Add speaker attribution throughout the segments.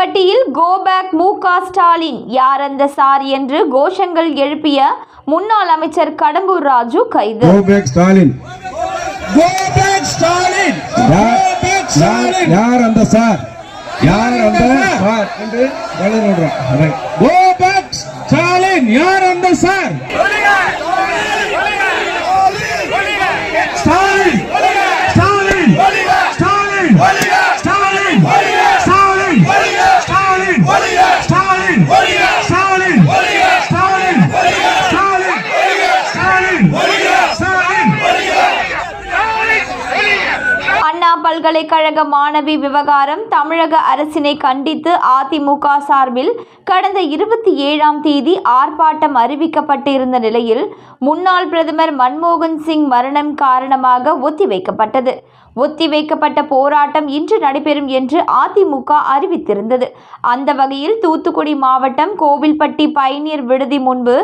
Speaker 1: கீழ்பட்டியில் go back மு க ஸ்டாலின். யார் அந்த சார் என்று கோஷங்கள் எழுப்பிய முன்னாள் அமைச்சர் கடம்பூர் ராஜு கைது.
Speaker 2: ஸ்டாலின்
Speaker 3: யார் அந்த சார்? யார் அந்த சார்? என்று
Speaker 1: பல்கலைக்கழக மாணவி விவகாரம் தமிழக அரசினை கண்டித்து அதிமுக சார்பில் கடந்த இருபத்தி ஏழாம் தேதி ஆர்ப்பாட்டம் அறிவிக்கப்பட்டிருந்த நிலையில் முன்னாள் பிரதமர் மன்மோகன் சிங் மரணம் காரணமாக ஒத்திவைக்கப்பட்டது. ஒத்திவைக்கப்பட்ட போராட்டம் இன்று நடைபெறும் என்று அதிமுக அறிவித்திருந்தது. அந்த வகையில் தூத்துக்குடி மாவட்டம் கோவில்பட்டி பயணியர் விடுதி முன்பு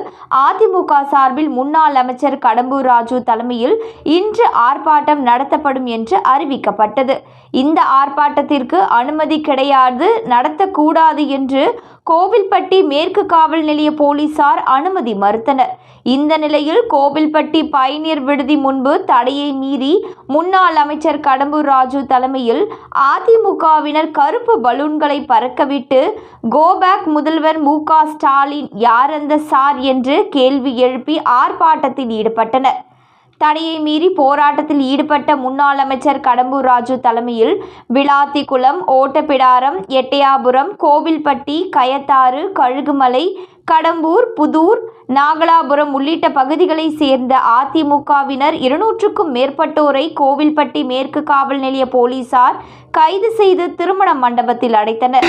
Speaker 1: அதிமுக சார்பில் முன்னாள் அமைச்சர் கடம்பூர் ராஜு தலைமையில் இன்று ஆர்ப்பாட்டம் நடத்தப்படும் என்று அறிவிக்கப்பட்டது. இந்த ஆர்ப்பாட்டத்திற்கு அனுமதி கிடையாது நடத்தக்கூடாது என்று கோவில்பட்டி மேற்கு காவல் நிலைய போலீசார் அனுமதி மறுத்தனர். இந்த நிலையில் கோவில்பட்டி பயணியர் விடுதி முன்பு தடையை மீறி முன்னாள் அமைச்சர் கடம்பூர் ராஜு தலைமையில் அதிமுகவினர் கருப்பு பலூன்களை பறக்கவிட்டு கோபேக் முதல்வர் மு ஸ்டாலின் யார் அந்த சார் என்று கேள்வி எழுப்பி ஆர்ப்பாட்டத்தில் ஈடுபட்டனர். தடையை மீறி போராட்டத்தில் ஈடுபட்ட முன்னாள் அமைச்சர் கடம்பூர் ராஜு தலைமையில் விளாத்திக்குளம் ஓட்டப்பிடாரம் எட்டயாபுரம் கோவில்பட்டி கயத்தாறு கழுகுமலை கடம்பூர் புதூர் நாகலாபுரம் உள்ளிட்ட பகுதிகளைச் சேர்ந்த அதிமுகவினர் இருநூற்றுக்கும் மேற்பட்டோரை கோவில்பட்டி மேற்கு காவல் நிலைய போலீசார் கைது செய்து திருமண மண்டபத்தில் அடைத்தனர்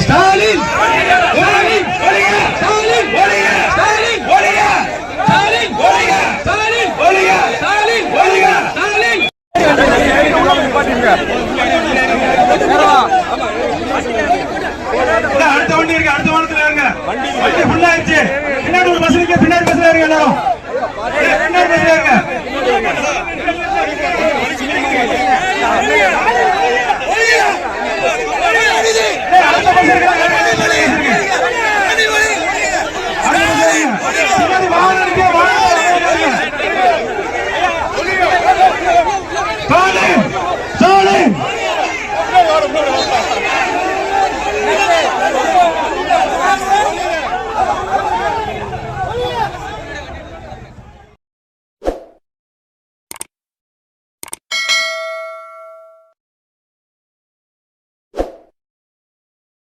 Speaker 2: ஸ்டாலின்
Speaker 4: இங்க பின்னாடி பஸ்ல இருங்க எல்லாரும். பின்னாடி பஸ்ல இருங்க. அடுத்த பஸ் இருக்காங்க Vamos!